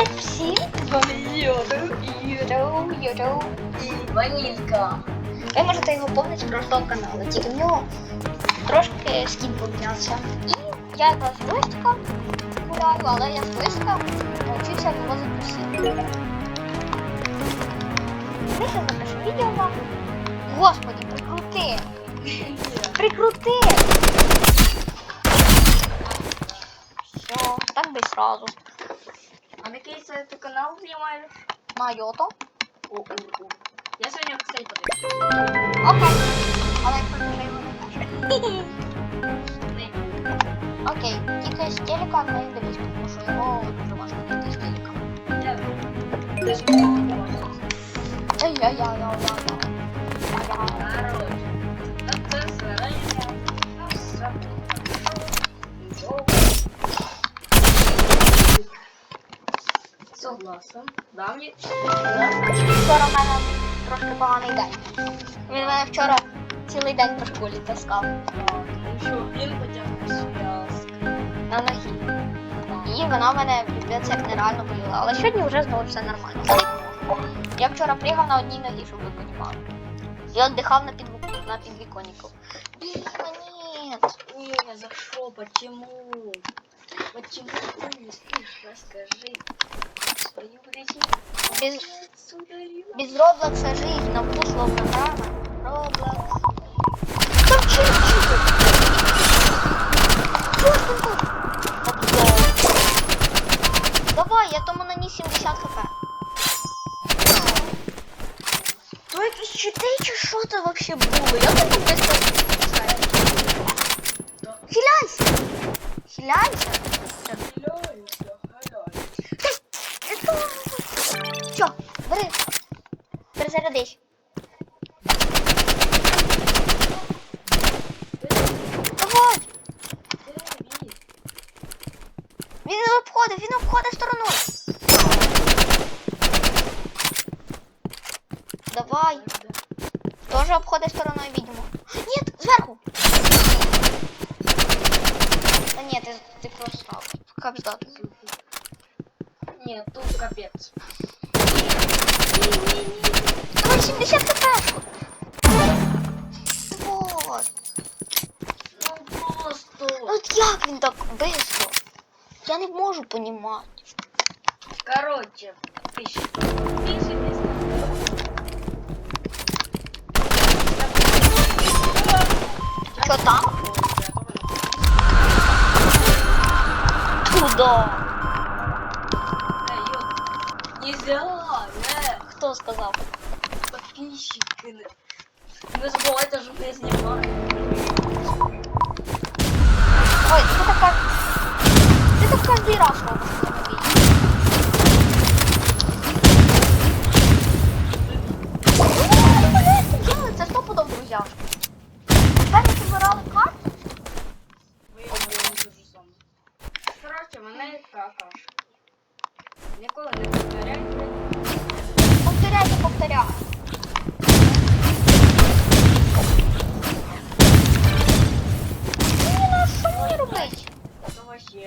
Привіт всім! З вами Йоду, Йоду, Йоду і Ванілька. Ви можете його повнити з прошлого каналу, тільки в нього трошки скін помінявся. І я з джойстика гуляю, але я джойстика навчився його запустити. Ми ще запишемо відео вам. Господи, прикрути! Прикрути! Все, так би сразу. А на який це ти канал знімаєш? На йото. О, о, о. Я сьогодні, кстати, подивлюсь. Окей. Але якщо вже його не каже. Не. Окей, тільки з телека не дивись, тому що його дуже важко знайти з телека. Я Согласен. Да, мені. Вчора в мене трошки поганий день. Він мене вчора цілий день по школі таскав Тому що він потягнув зв'язки. на ноги. І вона в мене як нереально боліла. Але сьогодні вже знову все нормально. Я вчора пригав на одній ногі, щоб ви розуміли. І віддихав на, підву... на підвіконнику. Блін, ні. Не, за что? Почему? Почему ты не спишь? Расскажи. Без, без Роблокса жизнь на вкус словно драма. Роблокс. Там тут? Обзор. Давай, я тому наніс 70 хп. То якісь чити чи що це вообще було? Я тут бери. Перезарядись. Давай! Він не обходить, він обходить стороною. Давай. Тоже обходить стороною відьму. Ні, зверху. Та ні, ти, ти просрав. Капздат. Нет, тут капец. Давай 70 хп. Вот. Ну просто. От як він так бистро? Я не можу понімати. Короче. Пиши, Що там? Туда. Нельзя, не. Хто сказав? Подписчики. Не забувайте, що ми знімаємо. Ой, ти така. Ти так кожен раз робиш ти діли, Це сто подов, друзі. Тепер ми карту. Ви обоє дуже саме. Коротше, мене кака. Ніколи не повторяйте. Повторяйте, повторяй. Ну, ну, що мені робити? Це вообще.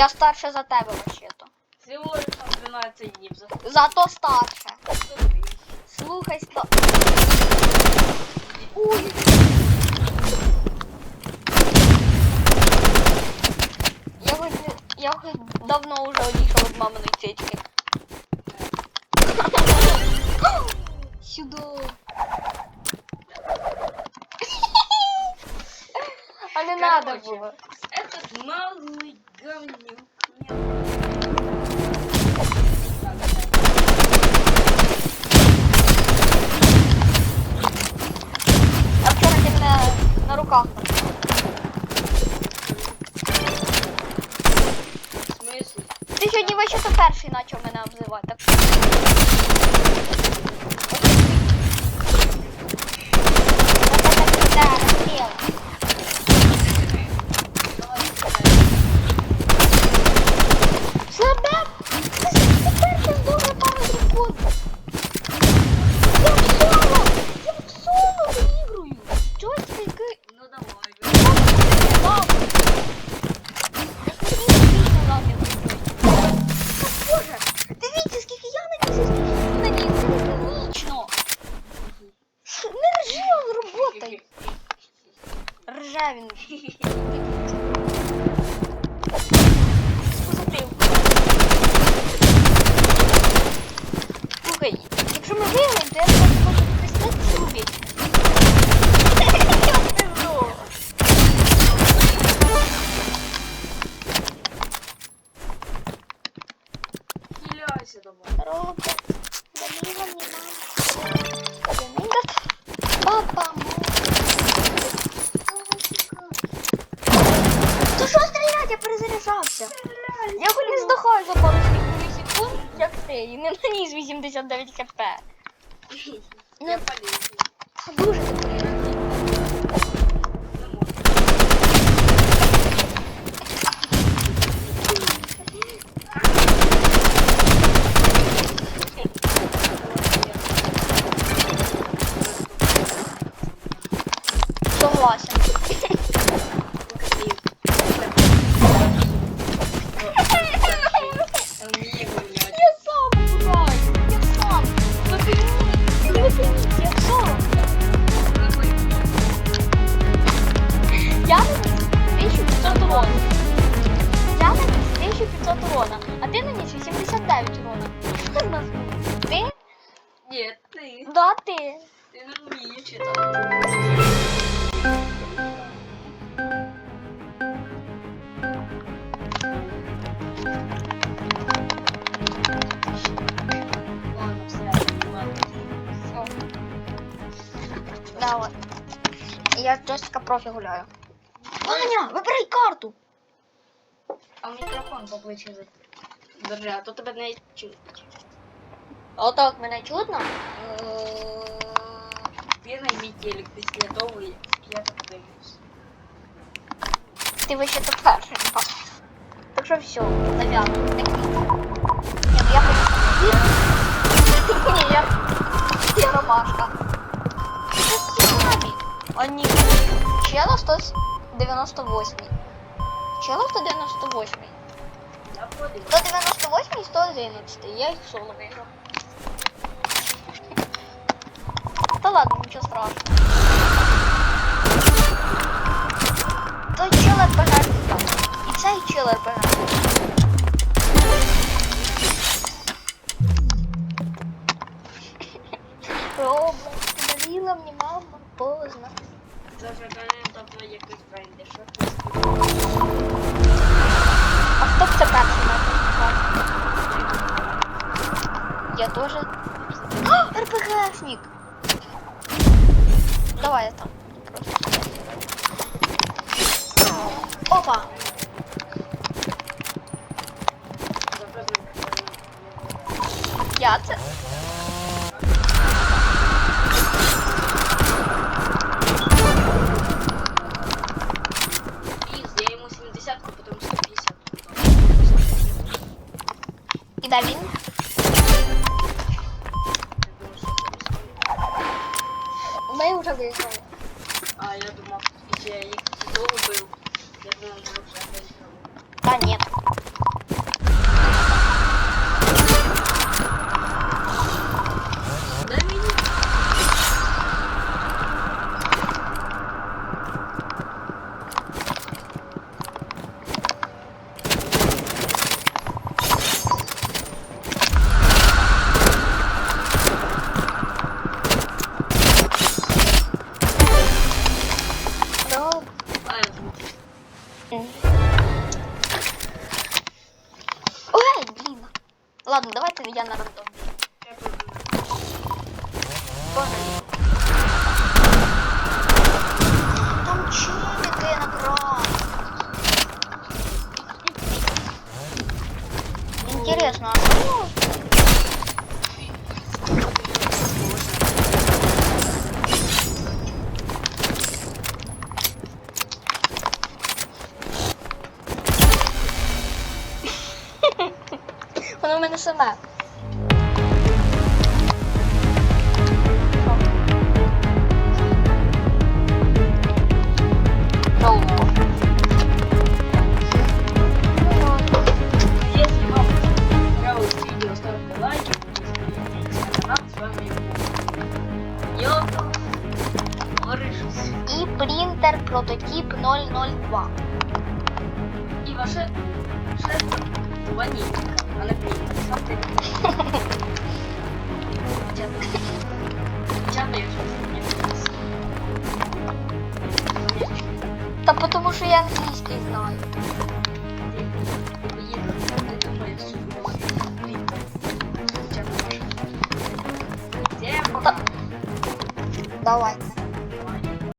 Я старше за тебе вообще-то. Всего лишь там 12 днів за Зато старше. Слухай, сто. одійшов від маминої цечки. Сюда. А не надо Короче. было. Этот малый говнюк. А вчора ти мене на руках. Сьогодні вообще-то перший почав мене обзивати, так що. Домой. Робот. Данила мне мама. Данила. Папа, Ти що стріляти? Я перезаряджався. Я хоч не здохаю за пару секунд, як ти, і не наніс 89 хп. Я полезу. Ні, ти. Да, ти. Ти не ладно. Все. Да, от. Я Джессика профі гуляю. Ваня, вибирай карту. А мікрофон поближче держи, а то тебе не чуть. Отак мене чутно. Ти мій телек після того, я так дивлюсь. Ти вище то перший. А. Так що все, зав'язано. Ні, я хочу. Ні, я. Я ромашка. Ні. Чела 198. Чела 198. 198 і 111. Я їх соло виграв. Та ладно, нічого страшного. Той чел РПГ там. І цей чел РПГ. Роблокс, подарила мне мама поздно. Зажигання до якось бренди. Що ти А хто б це перший написав? Я тоже. РПГшник! Давай я там. Просто. Опа! Я це. Бесполезно. уже вже. А я думал, я их долго был, я думал, что уже выиграл. Да ні. Ладно, давайте я на рандом. я подумал. Боже. Там челики на кран. Интересно, а что? Воно в мене саме. It's nice.